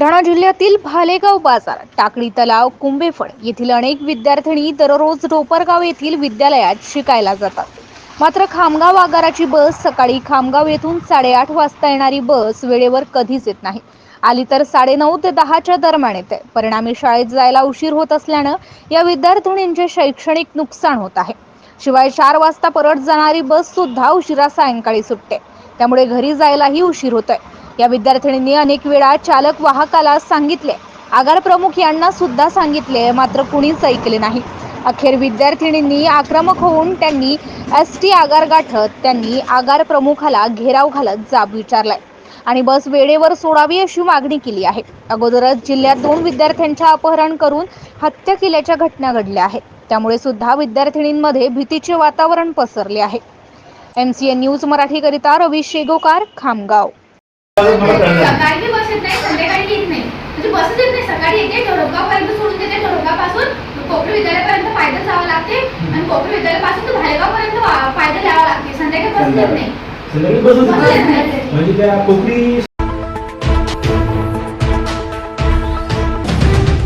बुलढाणा जिल्ह्यातील भालेगाव बाजार टाकळी तलाव कुंभेफळ येथील अनेक विद्यार्थिनी दररोज रोपरगाव येथील विद्यालयात शिकायला जातात. मात्र खामगाव आगाराची बस सकाळी खामगाव येथून साडेआठ वाजता येणारी बस वेळेवर कधीच येत नाही. आली तर साडेनऊ ते दहाच्या दरम्यान येते. परिणामी शाळेत जायला उशीर होत असल्यानं या विद्यार्थिनींचे शैक्षणिक नुकसान होत आहे. शिवाय चार वाजता परत जाणारी बस सुद्धा उशिरा सायंकाळी सुटते. त्यामुळे घरी जायलाही उशीर होतोय. या विद्यार्थिनींनी अनेक वेळा चालक वाहकाला सांगितले. आगार प्रमुख यांना सुद्धा सांगितले मात्र कुणीच ऐकले नाही. अखेर विद्यार्थिनींनी आक्रमक होऊन त्यांनी एस टी आगार गाठत त्यांनी आगार प्रमुखाला घेराव घालत जाब विचारलाय. आणि बस वेळेवर सोडावी अशी मागणी केली आहे. अगोदरच जिल्ह्यात दोन विद्यार्थ्यांचे अपहरण करून हत्या केल्याच्या घटना घडल्या आहेत. त्यामुळे सुद्धा विद्यार्थिनींमध्ये भीतीचे वातावरण पसरले आहे. एम सी एन न्यूज मराठीकरिता रवी शेगोकार खामगाव. सकाळी बी बस येत नाही संध्याकाळी येत नाही. म्हणजे बसच येत नाही. सकाळी येते पर्यंत सोडून देते. पासून कोपरी विद्यालयापर्यंत पायदल जावं लागते आणि कोपरी विद्यालयापासून तर भालेगाव पर्यंत पायदल यावं लागते. संध्याकाळी बस येत नाही. संध्याकाळी बस होती बस येत नाही. म्हणजे त्या कोकणी